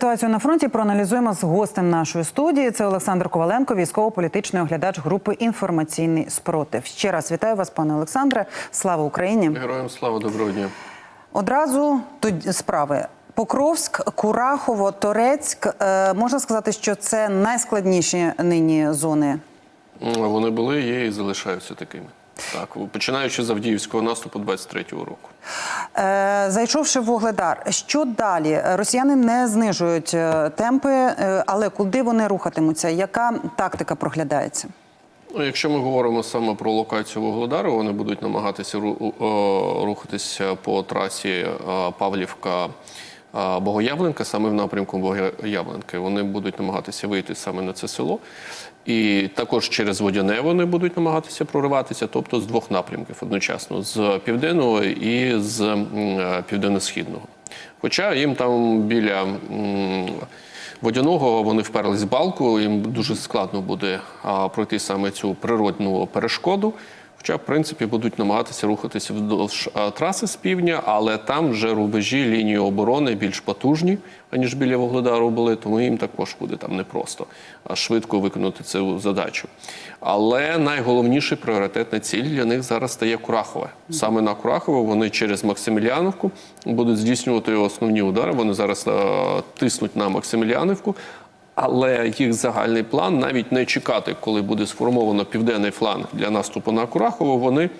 Ситуацію на фронті проаналізуємо з гостем нашої студії. Це Олександр Коваленко, військово-політичний оглядач групи Інформаційний спротив. Ще раз вітаю вас, пане Олександре. Слава Україні! Героям слава доброго дня. Одразу тут справи. Покровськ, Курахово, Торецьк. Е, можна сказати, що це найскладніші нині зони. Вони були, є і залишаються такими. Так, починаючи з Авдіївського наступу 23-го року. Е, зайшовши в Вугледар, що далі? Росіяни не знижують е, темпи, е, але куди вони рухатимуться? Яка тактика проглядається? Ну, якщо ми говоримо саме про локацію Вугледару, вони будуть намагатися рухатися по трасі Павлівка. Богоявленка, саме в напрямку Богоявленки, вони будуть намагатися вийти саме на це село. І також через Водяне вони будуть намагатися прориватися, тобто з двох напрямків одночасно: з південного і з е, південно-східного. Хоча їм там біля водяного вони вперлись в балку, їм дуже складно буде пройти саме цю природну перешкоду. Хоча, в принципі, будуть намагатися рухатися вздовж траси з півдня, але там вже рубежі лінії оборони більш потужні, аніж біля Вугледару були, тому їм також буде там непросто швидко виконати цю задачу. Але найголовніший пріоритетна ціль для них зараз стає Курахове. Саме на Курахове вони через Максиміліановку будуть здійснювати основні удари. Вони зараз е, тиснуть на Максиміліановку. Але їх загальний план навіть не чекати, коли буде сформовано південний фланг для наступу на Курахово. Вони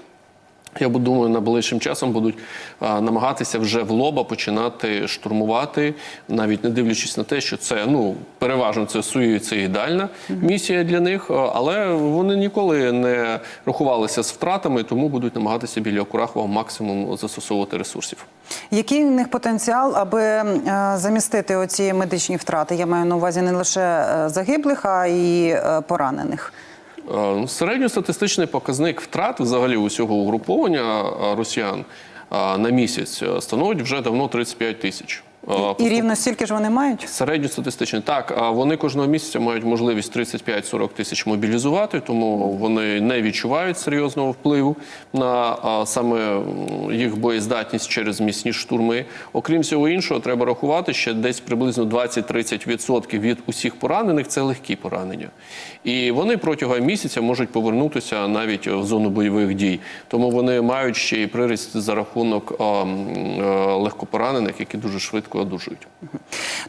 я думаю, найближчим часом будуть а, намагатися вже в лоба починати штурмувати, навіть не дивлячись на те, що це ну переважно це суїцидальна місія для них, але вони ніколи не рахувалися з втратами, тому будуть намагатися біля Курахова максимум застосовувати ресурсів. Який в них потенціал, аби е, замістити оці медичні втрати? Я маю на увазі не лише е, загиблих, а й е, поранених. Е, Середньостатистичний показник втрат взагалі усього угруповання е, росіян е, на місяць становить вже давно 35 тисяч. І рівно стільки ж вони мають? Середньостатистичний. Так, вони кожного місяця мають можливість 35-40 тисяч мобілізувати, тому вони не відчувають серйозного впливу на саме їх боєздатність через міцні штурми. Окрім всього іншого, треба рахувати, що десь приблизно 20-30% від усіх поранених це легкі поранення. І вони протягом місяця можуть повернутися навіть в зону бойових дій. Тому вони мають ще й приріст за рахунок е, легкопоранених, які дуже швидко одужують.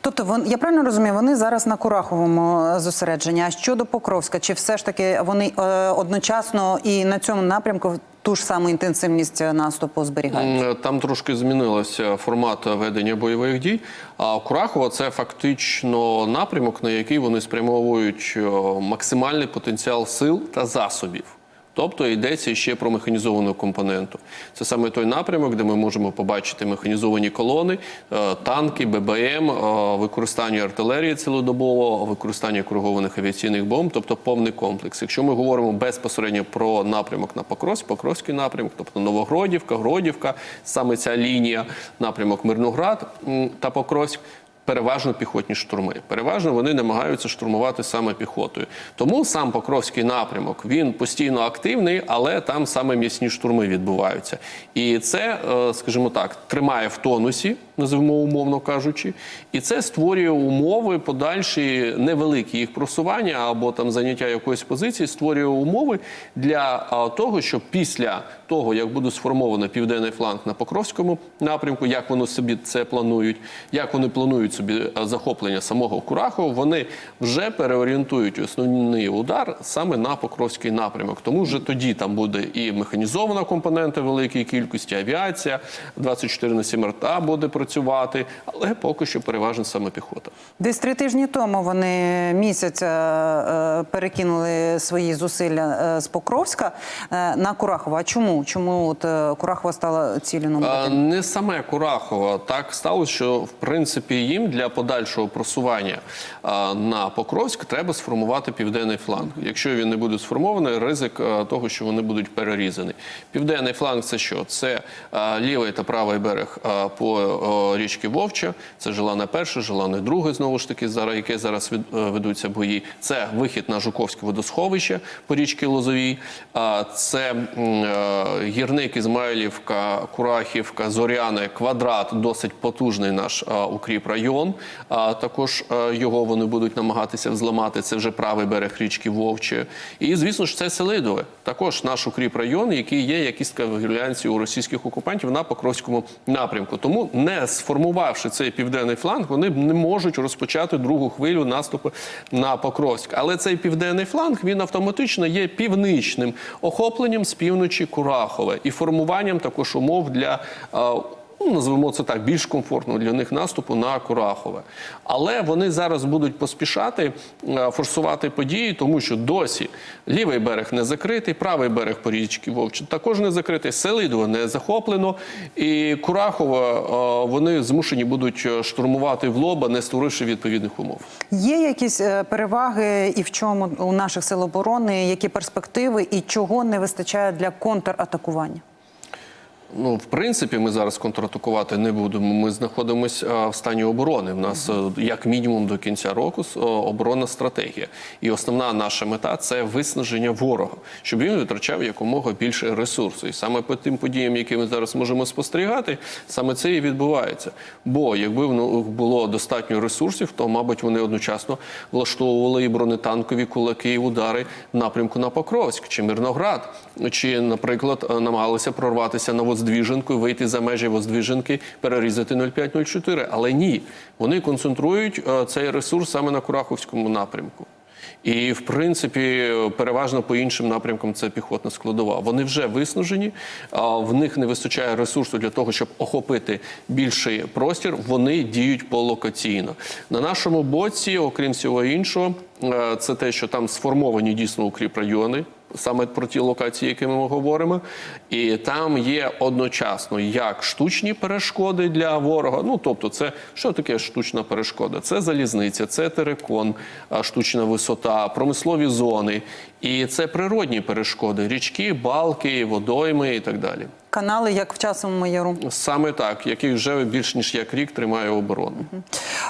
Тобто, вон, я правильно розумію, вони зараз на Кураховому е, зосередженні. А щодо Покровська, чи все ж таки вони е, одночасно і на цьому напрямку ту ж саму інтенсивність е, наступу зберігають? Там трошки змінилося формат ведення бойових дій. А Курахова це фактично напрямок, на який вони спрямовують максимальний потенціал сил та засобів. Тобто йдеться ще про механізовану компоненту. Це саме той напрямок, де ми можемо побачити механізовані колони, е, танки, ББМ, е, використання артилерії цілодобово, використання коригованих авіаційних бомб, тобто повний комплекс. Якщо ми говоримо безпосередньо про напрямок на Покровськ, Покровський напрямок, тобто Новогродівка, Гродівка, саме ця лінія, напрямок Мирноград та Покровськ. Переважно піхотні штурми. Переважно вони намагаються штурмувати саме піхотою. Тому сам Покровський напрямок він постійно активний, але там саме м'ясні штурми відбуваються. І це, е, скажімо так, тримає в тонусі, називаємо умовно кажучи, і це створює умови подальші невеликі їх просування або там заняття якоїсь позиції, створює умови для того, щоб після того, як буде сформовано південний фланг на Покровському напрямку, як вони собі це планують, як вони планують собі захоплення самого Курахова, вони вже переорієнтують основний удар саме на Покровський напрямок. Тому вже тоді там буде і механізована компонента великої кількості, авіація, 24 на 7 РТА буде працювати, але поки що переважно саме піхота. Десь три тижні тому вони місяць е, е, перекинули свої зусилля е, з Покровська на Курахово. А чому? Чому от Курахова стала номер один? Не саме Курахова. Так сталося, що в принципі їм для подальшого просування на Покровськ треба сформувати південний фланг. Якщо він не буде сформований, ризик того, що вони будуть перерізані. Південний фланг це що? Це лівий та правий берег по річки Вовча, це Желане перше, Желане друге, знову ж таки, зараз яке зараз е, ведуться бої. Це вихід на Жуковське водосховище по річці Лозовій. Це е, гірник Ізмаїлівка, Курахівка, Зоряне, квадрат, досить потужний наш е, укріп район. Також його вони будуть намагатися взламати. Це вже правий берег річки Вовче. І звісно ж, це Селидове. Також наш укріп район, який є як кістка в у російських окупантів на Покровському напрямку. Тому, не сформувавши цей південний фланг, вони не можуть розпочати другу хвилю наступу на Покровськ. Але цей південний фланг він автоматично є північним охопленням з півночі Курахове і формуванням також умов для. Ну, назвемо це так, більш комфортно для них наступу на Курахове. Але вони зараз будуть поспішати е, форсувати події, тому що досі лівий берег не закритий, правий берег по річці Вовче також не закритий, Селидово не захоплено. І Курахове вони змушені будуть е, штурмувати в лоба, не створивши відповідних умов. Є якісь е, переваги і в чому у наших сил оборони, які перспективи і чого не вистачає для контратакування? Ну, в принципі, ми зараз контратакувати не будемо. Ми знаходимося в стані оборони. В нас е, як мінімум до кінця року е, оборонна стратегія. І основна наша мета це виснаження ворога, щоб він витрачав якомога більше ресурсу. І саме по тим подіям, які ми зараз можемо спостерігати, саме це і відбувається. Бо якби було достатньо ресурсів, то мабуть вони одночасно влаштовували і бронетанкові кулаки, і удари в напрямку на Покровськ чи Мирноград, чи, наприклад, е, намагалися прорватися на Воздвіженку вийти за межі Воздвіженки, перерізати 0504. Але ні, вони концентрують е, цей ресурс саме на Кураховському напрямку. І в принципі, переважно по іншим напрямкам це піхотна складова. Вони вже виснажені, в них не вистачає ресурсу для того, щоб охопити більший простір. Вони діють полокаційно. На нашому боці, окрім всього іншого, е, це те, що там сформовані дійсно укріп райони. Саме про ті локації, які ми говоримо, і там є одночасно як штучні перешкоди для ворога. Ну тобто, це що таке штучна перешкода? Це залізниця, це терикон, штучна висота, промислові зони, і це природні перешкоди: річки, балки, водойми і так далі. Канали, як в часовому яру. Саме так, який вже більш ніж як рік тримає оборону.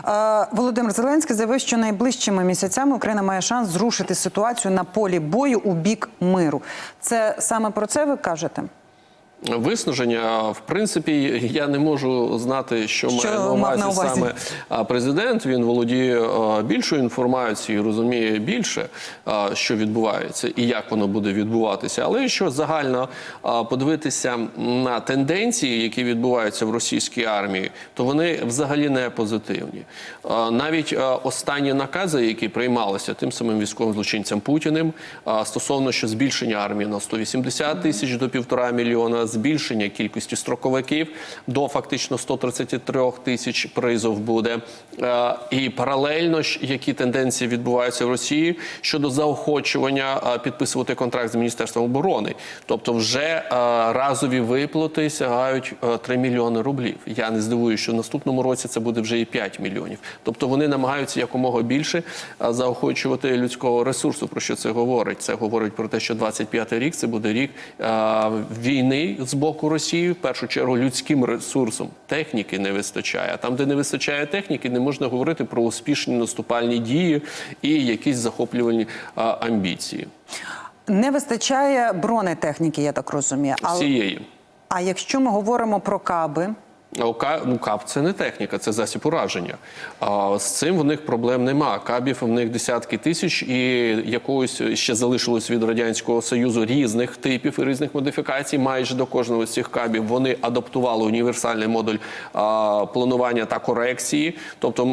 Е, Володимир Зеленський заявив, що найближчими місяцями Україна має шанс зрушити ситуацію на полі бою у бік миру. Це саме про це ви кажете? Виснаження, в принципі, я не можу знати, що, Що має на увазі, на увазі? саме президент. Він володіє більшою інформацією, розуміє більше, що відбувається і як воно буде відбуватися. Але якщо загально подивитися на тенденції, які відбуваються в російській армії, то вони взагалі не позитивні. Навіть останні накази, які приймалися тим самим військовим злочинцям Путіним, стосовно що збільшення армії на 180 тисяч до півтора мільйона, збільшення кількості строковиків до фактично 133 тисяч призов буде. Е, І паралельно які тенденції відбуваються в Росії щодо заохочування е, підписувати контракт з міністерством оборони. Тобто, вже е, разові виплати сягають е, 3 мільйони рублів. Я не здивуюся, що в наступному році це буде вже і 5 мільйонів. Тобто вони намагаються якомога більше заохочувати людського ресурсу. Про що це говорить? Це говорить про те, що 25-й рік це буде рік війни з боку Росії, в першу чергу людським ресурсом. Техніки не вистачає. А там, де не вистачає техніки, не можна говорити про успішні наступальні дії і якісь захоплювальні а, амбіції. Не вистачає бронетехніки, я так розумію. Всієї. а якщо ми говоримо про каби, ну, КАП це не техніка, це засіб ураження. З цим в них проблем нема. Кабів в них десятки тисяч, і якогось ще залишилось від радянського союзу різних типів і різних модифікацій. Майже до кожного з цих кабів вони адаптували універсальний модуль планування та корекції. Тобто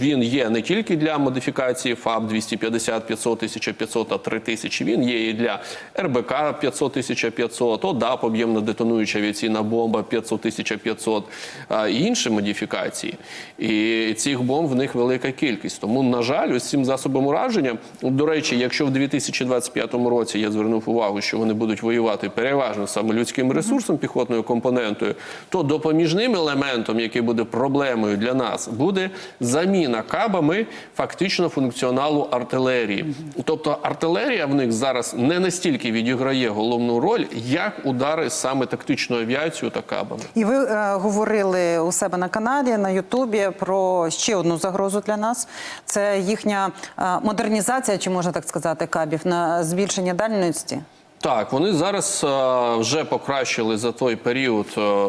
він є не тільки для модифікації ФАБ 250, 500, 1500 та 3000, Він є і для РБК 500, 1500, ОДАП, об'ємно детонуюча авіаційна бомба 500, 1500 а, інші модифікації. І цих бомб в них велика кількість. Тому, на жаль, ось цим засобом ураження, до речі, якщо в 2025 році я звернув увагу, що вони будуть воювати переважно саме людським ресурсом, піхотною компонентою, то допоміжним елементом, який буде проблемою для нас, буде заміна кабами фактично функціоналу артилерії. Тобто артилерія в них зараз не настільки відіграє головну роль, як удари саме тактичною авіацією та кабами. і ви е, говорили говорили у себе на каналі на Ютубі про ще одну загрозу для нас. Це їхня е, модернізація, чи можна так сказати, кабів на збільшення дальності. Так, вони зараз е, вже покращили за той період, е,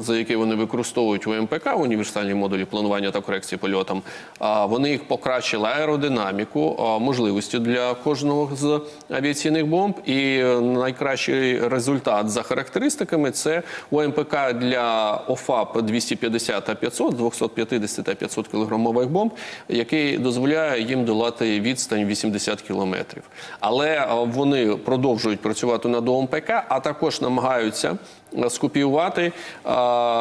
за який вони використовують УМПК, універсальні модулі планування та корекції польотам. А вони їх покращили аеродинаміку, е, можливості для кожного з авіаційних бомб. І найкращий результат за характеристиками це УМПК для ОФАП 250 та 500, 250 та 500 кілограмових бомб, який дозволяє їм долати відстань 80 кілометрів. Але е, вони продовжують працювати над ОМПК, а також намагаються скопіювати е,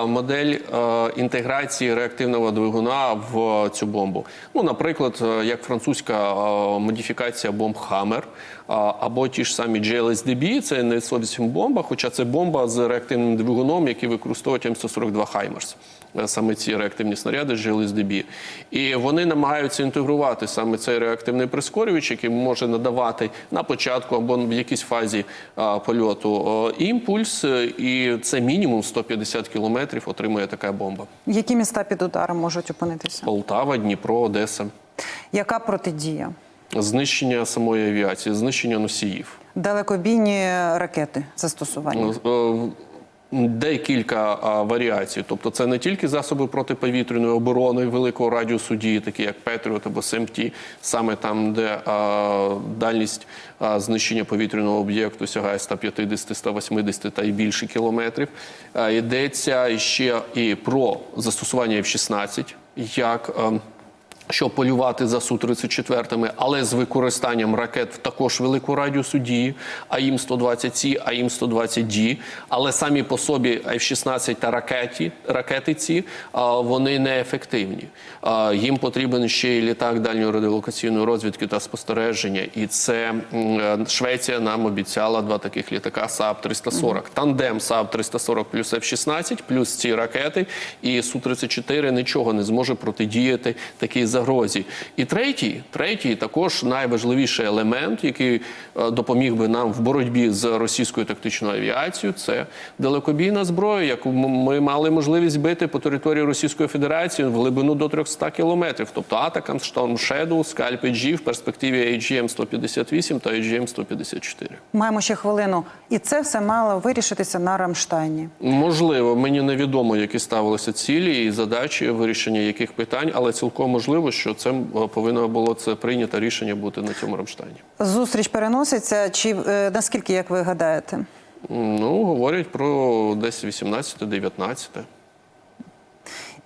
модель е, інтеграції реактивного двигуна в цю бомбу. Ну, наприклад, е, як французька е, модифікація бомб Хаммер або ті ж самі GLSDB, це не зовсім бомба, хоча це бомба з реактивним двигуном, який використовують М142 Хаймерс. Е, Саме ці реактивні снаряди з GLSDB. І вони намагаються інтегрувати саме цей реактивний прискорювач, який може надавати на початку або в якійсь фазі польоту е, імпульс, е, і це мінімум 150 кілометрів отримує така бомба. Які міста під ударом можуть опинитися? Полтава, Дніпро, Одеса. Яка протидія? Знищення самої авіації, знищення носіїв. Далекобійні ракети застосування. Декілька варіацій, тобто це не тільки засоби протиповітряної оборони великого радіусу дії, такі як Петріот або СМТ, саме там, де а, дальність а, знищення повітряного об'єкту сягає 150, 180 та й більше кілометрів. А, йдеться ще і про застосування F-16 як. Щоб полювати за Су-34, але з використанням ракет також великого радіусу дії, АІМ-120С, АІМ-120Д, але самі по собі F-16 та ракеті, ракети ці, вони неефективні. Їм потрібен ще й літак дальньої радіолокаційної розвідки та спостереження. І це е, Швеція нам обіцяла два таких літака САП-340. Тандем САП-340 плюс F-16, плюс ці ракети, і Су-34 нічого не зможе протидіяти такій загрозі. І третій, третій також найважливіший елемент, який е, допоміг би нам в боротьбі з російською тактичною авіацією, це далекобійна зброя, яку ми мали можливість бити по території Російської Федерації в глибину до 300 кілометрів. Тобто Атакам, Storm Shadow, Scalp G в перспективі AGM-158 та AGM-154. Маємо ще хвилину. І це все мало вирішитися на Рамштайні. Можливо, мені невідомо, які ставилися цілі і задачі вирішення яких питань, але цілком можливо, що це повинно було це прийнято рішення бути на цьому Рамштайні. Зустріч переноситься. Чи е, наскільки, як ви гадаєте? Ну, говорять про десь 18-19.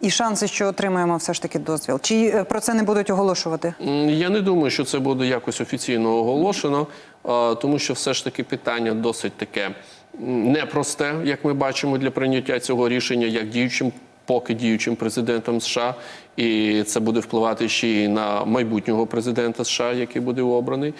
І шанси, що отримаємо все ж таки дозвіл? Чи е, про це не будуть оголошувати? Я не думаю, що це буде якось офіційно оголошено, тому що все ж таки питання досить таке непросте, як ми бачимо, для прийняття цього рішення, як діючим. Поки діючим президентом США, і це буде впливати ще й на майбутнього президента США, який буде обраний.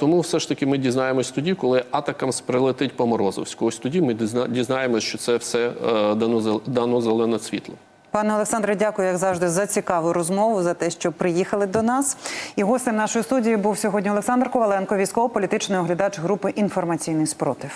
Тому все ж таки ми дізнаємось тоді, коли Атакамс прилетить по Морозовську. Ось тоді ми дізна- дізнаємось, що це все е, дано дано зелене світло. Пане Олександре, дякую, як завжди, за цікаву розмову, за те, що приїхали до нас. І гостем нашої студії був сьогодні Олександр Коваленко, військово-політичний оглядач групи інформаційний спротив.